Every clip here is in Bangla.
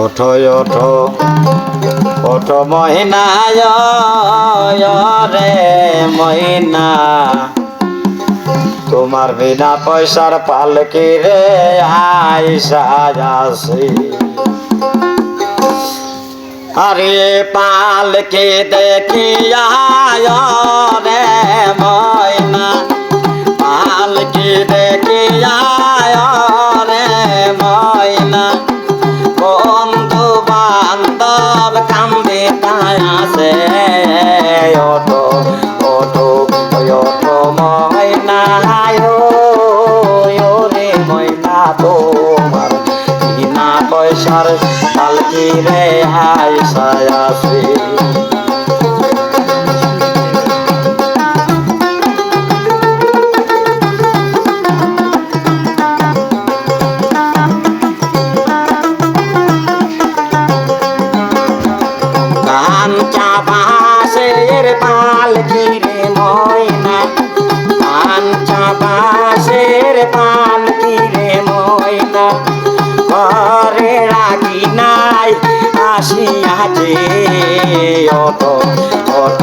ওঠো ওঠো ওঠো মহিনায় রে মহিনা। তোমার বিনা পয়সার পালকি রে আইসা আসি আরে পালকে দেখিয়া রে অটো অটো অটো ময়না রে ময়না তোমার বিনা পয়সার পালকি রে হাই সায়াসে আসিয়াছে অত অত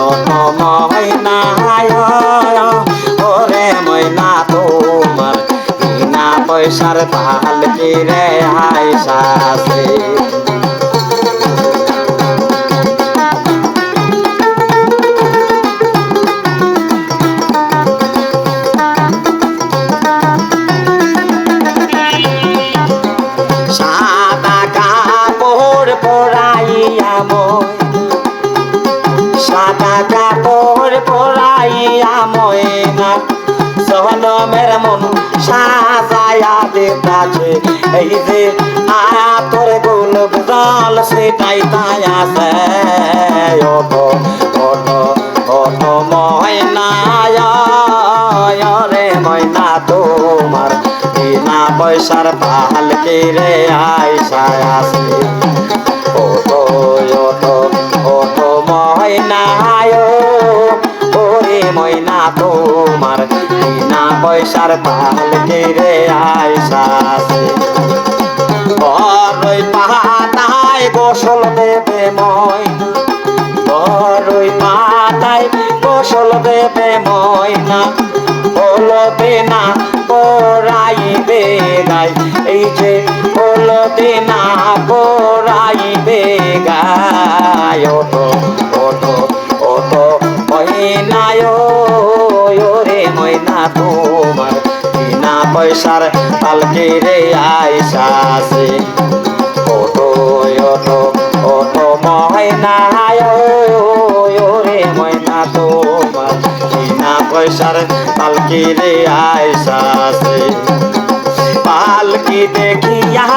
অত ময়না ওরে ময়না বিনা পয়সার পাল কিরে আইসাছে সাদা সাজায়া দেতাছে এই যে আতর গোলপ জল সেটাই তাই আছে। অটো অটো অটো ময়না রে ময়না তোমার, বিনা পয়সার পাল কে রে আইসা আসে ওটো ওটো ময়না তোমার, বিনা পয়সার পাল রে বড়ই গোসল দেবে ময়না বড়ই পাতায় গোসল দেবে ময়না। না পড়াইবে গাই, এই যে বলবে না পড়াইবে গায় পয়সার পালকে রে আইসা আছে ওটো ওটো ওটো তোমার। পয়সার পালকি রে আইসা আছে পালকি দেখিয়া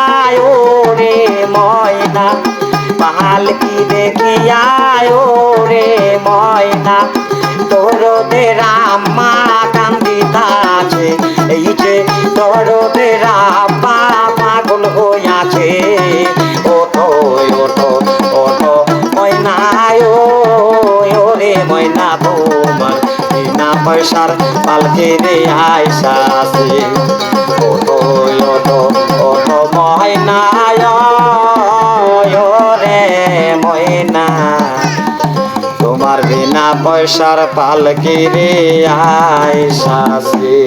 ও রে ময়না। পালকি দেখিয়া ও রে ময়না। তোর দে রামা কান্দিতা আছে এই যে তোর দে রামা পাগল হইয়াছে। ওঠো ওঠো ওঠো ময়নায় ও রে ময়না, তোমার বিনা পয়সার পালকে রে আইসা আছে। বিনা পয়সার পালকি রে আয় আছে